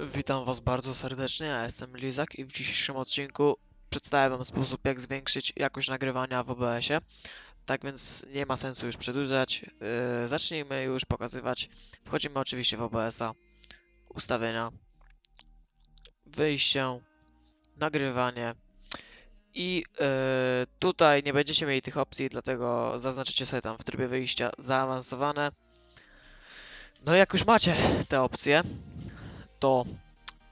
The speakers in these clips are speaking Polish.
Witam Was bardzo serdecznie, ja jestem Lizak i w dzisiejszym odcinku przedstawię Wam sposób jak zwiększyć jakość nagrywania w OBS-ie. Tak więc nie ma sensu już przedłużać, yy, zacznijmy już pokazywać. Wchodzimy oczywiście w OBS-a, ustawienia, wyjście, nagrywanie i yy, tutaj nie będziecie mieli tych opcji, dlatego zaznaczycie sobie tam w trybie wyjścia zaawansowane. No i jak już macie te opcje, to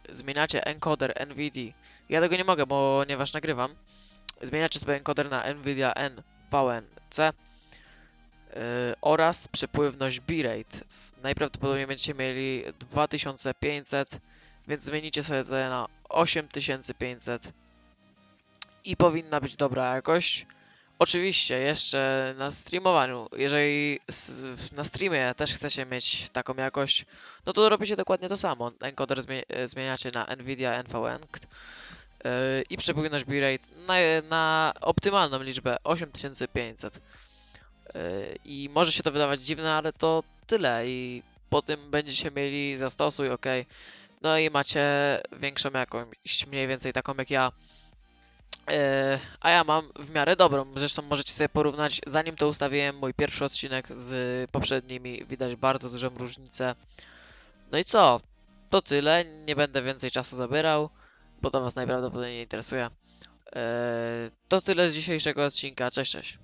zmieniacie encoder NVD. Ja tego nie mogę, ponieważ nagrywam. Zmieniacie sobie encoder na NVIDIA NVNC yy, oraz przepływność bitrate. Najprawdopodobniej będziecie mieli 2500, więc zmienicie sobie to na 8500 i powinna być dobra jakość. Oczywiście, jeszcze na streamowaniu, jeżeli na streamie też chcecie mieć taką jakość, no to robicie dokładnie to samo. Encoder e, zmieniacie na NVIDIA yy, i przepływność bitrate na, na optymalną liczbę 8500. Yy, I może się to wydawać dziwne, ale to tyle i po tym będziecie mieli zastosuj, ok. No i macie większą jakąś, mniej więcej taką jak ja. Yy, a ja mam w miarę dobrą. Zresztą możecie sobie porównać, zanim to ustawiłem mój pierwszy odcinek z poprzednimi, widać bardzo dużą różnicę. No i co? To tyle, nie będę więcej czasu zabierał, bo to Was najprawdopodobniej nie interesuje. Eee, to tyle z dzisiejszego odcinka, cześć, cześć.